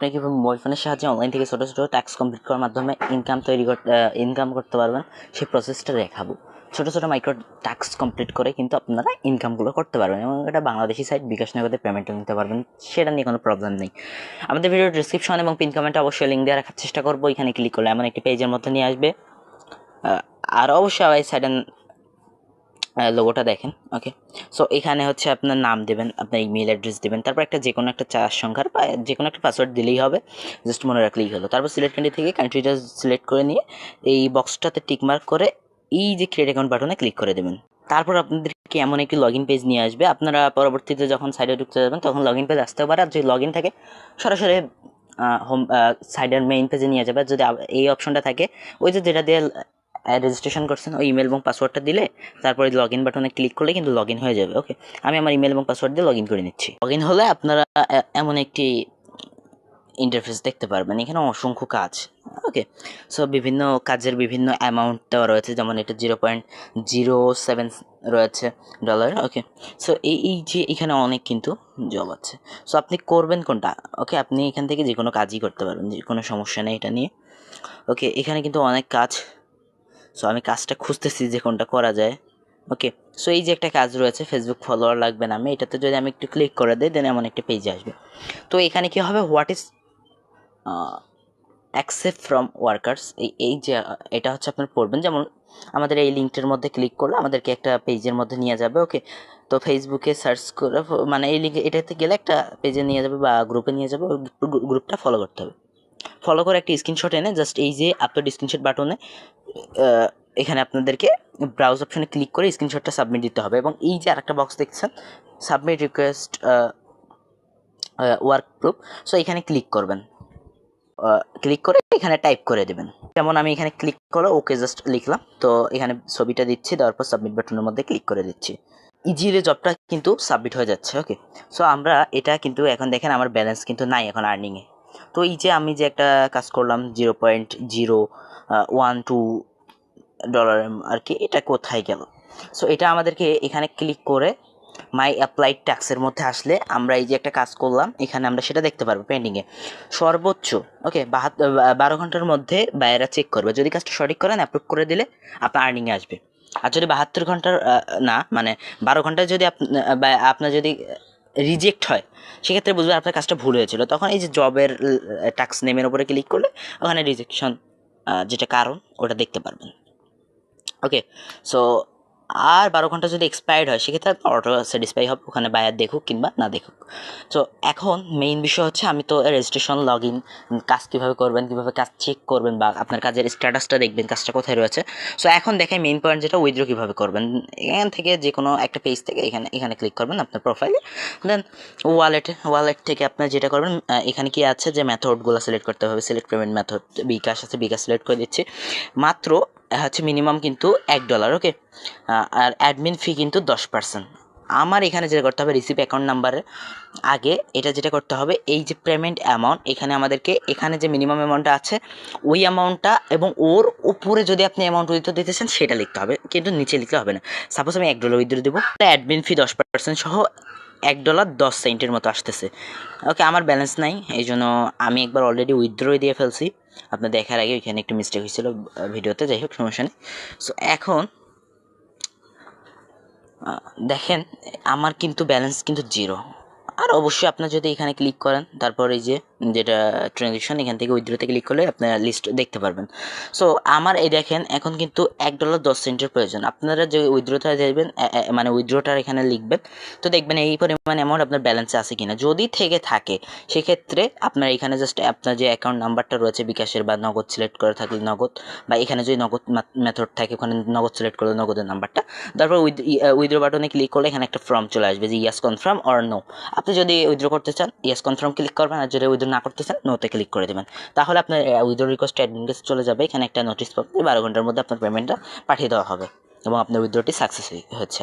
আপনি কীভাবে মোবাইল ফোনের সাহায্যে অনলাইন থেকে ছোটো ছোটো ট্যাক্স কমপ্লিট করার মাধ্যমে ইনকাম তৈরি করতে ইনকাম করতে পারবেন। সেই প্রসেসটা দেখাবো। ছোটো ছোটো মাইক্রো টাস্ক কমপ্লিট করে কিন্তু আপনারা ইনকামগুলো করতে পারবেন এবং এটা বাংলাদেশি সাইট বিকাশ নগদে পেমেন্টও নিতে পারবেন। সেটা নিয়ে কোনো প্রবলেম নেই। আমাদের ভিডিও ডিসক্রিপশন এবং পিন কমেন্টে অবশ্যই লিঙ্ক দিয়ে রাখার চেষ্টা করব। এখানে ক্লিক করলে এমন একটি পেজের মধ্যে নিয়ে আসবে। আর অবশ্যই এই সাইডের লোগোটা দেখেন ওকে সো এখানে হচ্ছে আপনার নাম দেবেন, আপনার ইমেল অ্যাড্রেস দেবেন, তারপর একটা যে কোনো একটা চার সংখ্যার বা যে কোনো একটা পাসওয়ার্ড দিলেই হবে জাস্ট মনে রাখলেই হলো। তারপর সিলেক্ট কান্ট্রি থেকে কান্ট্রিটা সিলেক্ট করে নিয়ে, এই বক্সটাতে টিকমার্ক করে এই যে ক্রিয়েট অ্যাকাউন্ট বাটনে ক্লিক করে দেবেন। তারপর আপনাদেরকে এমন একটি লগ ইন পেজ নিয়ে আসবে, আপনারা পরবর্তীতে যখন সাইডে ঢুকতে যাবেন, তখন লগ ইন পেজ আসতেও পারে, আর যদি লগ ইন থাকে, সরাসরি হোম সাইডের মেইন পেজে নিয়ে যাবে। যদি এই অপশনটা থাকে, ওই যে যেটা দিয়ে রেজিস্ট্রেশন করছেন, ওই ইমেল এবং পাসওয়ার্ডটা দিলে তারপরে লগ ইন বাটনে ক্লিক করলে কিন্তু লগ ইন হয়ে যাবে ওকে আমি আমার ইমেল এবং পাসওয়ার্ড দিয়ে লগ ইন করে নিচ্ছি। লগ ইন হলে আপনারা এমন একটি ইন্টারফেস দেখতে পারবেন, এখানে অসংখ্য কাজ ওকে সো বিভিন্ন কাজের বিভিন্ন অ্যামাউন্ট দেওয়া রয়েছে, যেমন এটা জিরো পয়েন্ট জিরো সেভেন রয়েছে ডলার ওকে সো এই এই যে এখানে অনেক কিন্তু জব আছে। সো আপনি করবেন কোনটা ওকে আপনি এখান থেকে যে কোনো কাজই করতে পারবেন যে কোনো সমস্যা নেই এটা নিয়ে ওকে এখানে কিন্তু অনেক কাজ সো আমি কাজটা খুঁজতেছি যে কোনটা করা যায়। ওকে সো এই যে একটা কাজ রয়েছে ফেসবুক ফলোয়ার লাগবে না আমি এটাতে যদি আমি একটু ক্লিক করে দিই দেন এমন একটা পেজে আসবে। তো এখানে কি হবে? What is accept from workers এই এই যে, এটা হচ্ছে আপনার পড়বেন। যেমন আমাদের এই লিঙ্কটার মধ্যে ক্লিক করলে আমাদেরকে একটা পেজের মধ্যে নিয়ে যাবে ওকে তো ফেসবুকে সার্চ করে মানে এই লিঙ্কে এটাতে গেলে একটা পেজে নিয়ে যাবে বা গ্রুপে নিয়ে যাবে গ্রুপটা ফলো করতে হবে। ফলো করে একটা স্ক্রিনশট এনে জাস্ট এই যে আপলোড স্ক্রিনশট বাটনে এখানে আপনাদেরকে ব্রাউজ অপশনে ক্লিক করে স্ক্রিনশটটা সাবমিট দিতে হবে। এবং এই যে আরেকটা বক্স দেখছেন submit request work proof so এখানে ক্লিক করবেন। ক্লিক করে এখানে টাইপ করে দেবেন। যেমন আমি এখানে ক্লিক করে ওকে জাস্ট লিখলাম। তো এখানে ছবিটা দিচ্ছি, দেওয়ার পর সাবমিট বাটনের মধ্যে ক্লিক করে দিচ্ছি। ইজিলি জবটা কিন্তু সাবমিট হয়ে যাচ্ছে ওকে সো আমরা এটা কিন্তু এখন দেখেন, আমার ব্যালেন্স কিন্তু নাই এখন আর্নিংয়ে তো এই যে আমি যে একটা কাজ করলাম zero point zero one, two dollar আর কি, এটা কোথায় গেল? সো এটা আমাদেরকে এখানে ক্লিক করে মাই অ্যাপ্লাইড ট্যাক্সের মধ্যে আসলে আমরা এই যে একটা কাজ করলাম, এখানে আমরা সেটা দেখতে পারব পেন্ডিংয়ে সর্বোচ্চ ওকে বারো ঘণ্টার মধ্যে বায়েরা চেক করবে। যদি কাজটা সঠিক করেন অ্যাপ্রুভ করে দিলে আপনার আর্নিংয়ে আসবে। আর যদি বাহাত্তর ঘণ্টার না মানে বারো ঘন্টায় যদি আপনার যদি রিজেক্ট হয়, সেক্ষেত্রে বুঝবেন আপনার কাজটা ভুল হয়েছিল। তখন এই যে জবের ট্যাক্স নেমের উপরে ক্লিক করলে ওখানে রিজেকশন যেটা কারণ, ওটা দেখতে পারবেন। ওকে সো আর বারো ঘণ্টা যদি এক্সপায়ার্ড হয়, সেক্ষেত্রে আপনার অটো স্যাটিসফাই হবে ওখানে বায়ার দেখুক কিংবা না দেখুক। তো এখন মেইন বিষয় হচ্ছে আমি তো রেজিস্ট্রেশন লগ ইন কাজ কীভাবে করবেন, কীভাবে কাজ চেক করবেন বা আপনার কাজের স্ট্যাটাসটা দেখবেন, কাজটা কোথায় রয়েছে। সো এখন দেখাই মেইন পয়েন্ট যেটা উইথড্র কীভাবে করবেন। এখান থেকে যে কোনো একটা পেজ থেকে এখানে এখানে ক্লিক করবেন আপনার প্রোফাইলে দেন ওয়ালেটে ওয়ালেট থেকে আপনার যেটা করবেন এখানে কি আছে যে মেথডগুলো সিলেক্ট করতে হবে। সিলেক্ট পেমেন্ট মেথড বিকাশ আছে, বিকাশ সিলেক্ট করে দিচ্ছি। মাত্র হচ্ছে মিনিমাম কিন্তু এক ডলার ওকে আর অ্যাডমিন ফি কিন্তু দশ পার্সেন্ট আমার এখানে যেটা করতে হবে রিসিভ অ্যাকাউন্ট নাম্বারে আগে এটা যেটা করতে হবে, এই যে পেমেন্ট অ্যামাউন্ট এখানে আমাদেরকে, এখানে যে মিনিমাম অ্যামাউন্টটা আছে, ওই অ্যামাউন্টটা এবং ওর উপরে যদি আপনি অ্যামাউন্ট উইথড্র দিতেছেন সেটা লিখতে হবে, কিন্তু নিচে লিখতে হবে না। সাপোজ আমি এক ডলার উইথড্র দেবো অ্যাডমিন ফি দশ পার্সেন্ট সহ এক ডলার দশ সেন্টের মতো আসতেছে। ওকে আমার ব্যালেন্স নাই এই জন্য আমি একবার অলরেডি উইথড্রই দিয়ে ফেলছি। আপনার দেখার আগে ওইখানে একটু মিস্টেক হয়েছিল ভিডিওতে, যাই হোক, সমস্যা নেই। সো এখন দেখেন, আমার কিন্তু ব্যালেন্স কিন্তু জিরো আর অবশ্যই আপনার যদি এখানে ক্লিক করেন, তারপর এই যে যেটা ট্রানজেকশন এখান থেকে উইথড্রোতে ক্লিক করলে আপনারা লিস্ট দেখতে পারবেন। সো আমার এই দেখেন, এখন কিন্তু এক ডলার দশ সেন্টের প্রয়োজন। আপনারা যে উইথড্রোটা এ- মানে উইথড্রোটার এখানে লিখবেন। তো দেখবেন এই পরিমাণ অ্যামাউন্ট আপনার ব্যালেন্সে আছে কিনা। যদি থেকে থাকে, সেক্ষেত্রে আপনার এখানে জাস্ট আপনার যে অ্যাকাউন্ট নাম্বারটা রয়েছে বিকাশের বা নগদ সিলেক্ট করে থাকলে নগদ, বা এখানে যদি নগদ মেথড থাকে, ওখানে নগদ সিলেক্ট করলে নগদের নাম্বারটা তারপর উইথ উইথড্র বাটনে ক্লিক করলে এখানে একটা ফর্ম চলে আসবে যে ইয়াস কনফার্ম অর নো আপনি যদি উইথড্র করতে চান ইয়াস কনফার্ম ক্লিক করবেন। আর যদি উইথড্র না করতে চান নোতে ক্লিক করে দেবেন তাহলে আপনার উইথড্র রিকোয়েস্ট অ্যাডমিন চলে যাবে, এখানে একটা নোটিশ পাবেন বারো ঘণ্টার মধ্যে আপনার পেমেন্টটা পাঠিয়ে দেওয়া হবে এবং আপনার উইথড্রটি সাকসেস হচ্ছে।